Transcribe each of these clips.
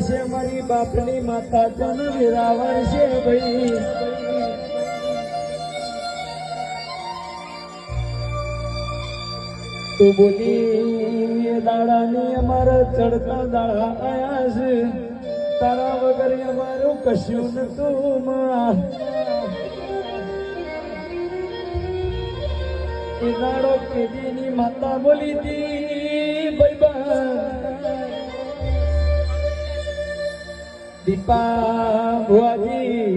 છે મારી બાપની માતા જન રાવણ છે ભાઈ. તો બોલી દાડાની અમારા ચડતા દાડા આયા છે. તારા વગર અમારું કશું નતું માં. દાડો માતા બોલી હતી ભાઈબંધ દીપા ભુવાજી,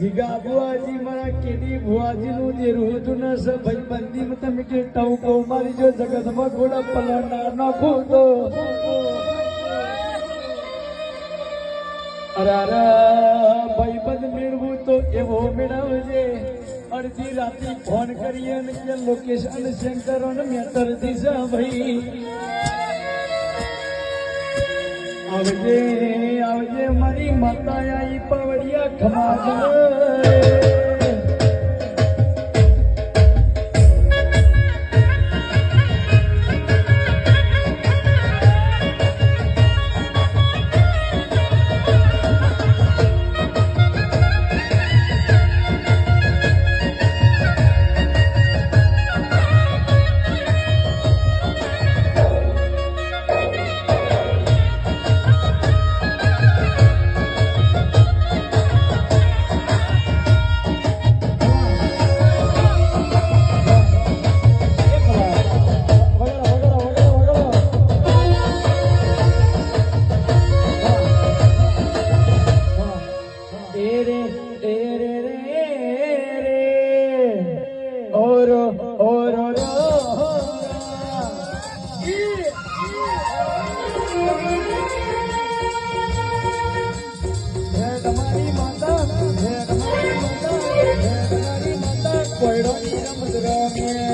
જીગા ભુવાજી, મારા કેદી ભુવાજી નું જે ન છે ભાઈ બંદી તમે કે ટવકો મારી જો જગતમાં ઘોડા પલટા નાખું તો. અરે ભાઈ બંધ તો એવો મેળવજે. અડધી રાતે ફોન કરીએ ને લોકેશન સેન્ટર ને મેટર દિશા ભાઈ. આવજે આવજે મારી માતા આઈ પાવડિયા ખમા Thank you.